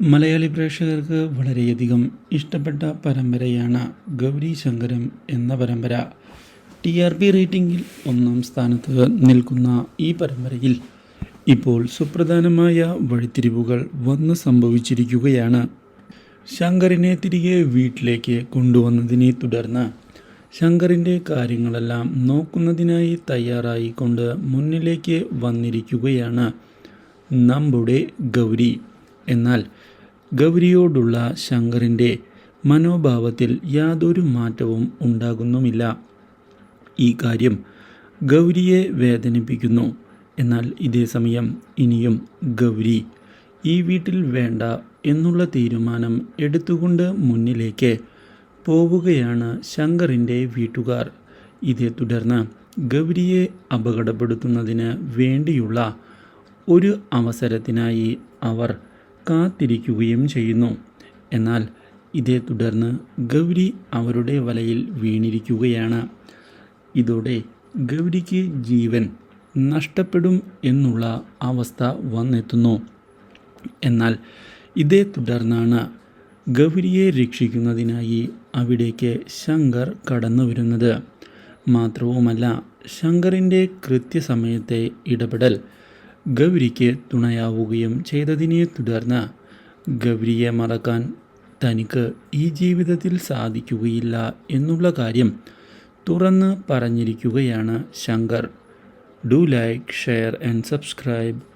മലയാളി പ്രേക്ഷകർക്ക് വളരെയധികം ഇഷ്ടപ്പെട്ട പരമ്പരയാണ് ഗൗരി ശങ്കരം എന്ന പരമ്പര. ടി ആർ പി റേറ്റിംഗിൽ ഒന്നാം സ്ഥാനത്ത് നിൽക്കുന്ന ഈ പരമ്പരയിൽ ഇപ്പോൾ സുപ്രധാനമായ വഴിത്തിരിവുകൾ വന്ന് സംഭവിച്ചിരിക്കുകയാണ്. ശങ്കറിനെ തിരികെ വീട്ടിലേക്ക് കൊണ്ടുവന്നതിനെ തുടർന്ന് ശങ്കറിന്റെ കാര്യങ്ങളെല്ലാം നോക്കുന്നതിനായി തയ്യാറായിക്കൊണ്ട് മുന്നിലേക്ക് വന്നിരിക്കുകയാണ് നമ്മുടെ ഗൗരി. എന്നാൽ ഗൗരിയോടുള്ള ശങ്കറിന്റെ മനോഭാവത്തിൽ യാതൊരു മാറ്റവും ഉണ്ടാകുന്നുമില്ല. ഈ കാര്യം ഗൗരിയെ വേദനിപ്പിക്കുന്നു. എന്നാൽ ഇതേ സമയം ഇനിയും ഗൗരി ഈ വീട്ടിൽ വേണ്ട എന്നുള്ള തീരുമാനം എടുത്തുകൊണ്ട് മുന്നിലേക്ക് പോവുകയാണ് ശങ്കറിന്റെ വീട്ടുകാർ. ഇതേ തുടർന്ന് ഗൗരിയെ അപകടപ്പെടുത്തുന്നതിന് വേണ്ടിയുള്ള ഒരു അവസരത്തിനായി അവർ കാത്തിരിക്കുകയും ചെയ്യുന്നു. എന്നാൽ ഇതേ തുടർന്ന് ഗൗരി അവരുടെ വലയിൽ വീണിരിക്കുകയാണ്. ഇതോടെ ഗൗരിക്ക് ജീവൻ നഷ്ടപ്പെടും എന്നുള്ള അവസ്ഥ വന്നെത്തുന്നു. എന്നാൽ ഇതേ തുടർന്നാണ് ഗൗരിയെ രക്ഷിക്കുന്നതിനായി അവിടേക്ക് ശങ്കർ കടന്നു വരുന്നത്. മാത്രവുമല്ല ശങ്കറിന്റെ കൃത്യസമയത്തെ ഇടപെടൽ ഗൗരിക്ക് തുണയാവുകയും ചെയ്തതിനെ തുടർന്ന് ഗൗരിയെ മറക്കാൻ തനിക്ക് ഈ ജീവിതത്തിൽ സാധിക്കുകയില്ല എന്നുള്ള കാര്യം തുറന്ന് പറഞ്ഞിരിക്കുകയാണ് Shankar. Do like share and subscribe.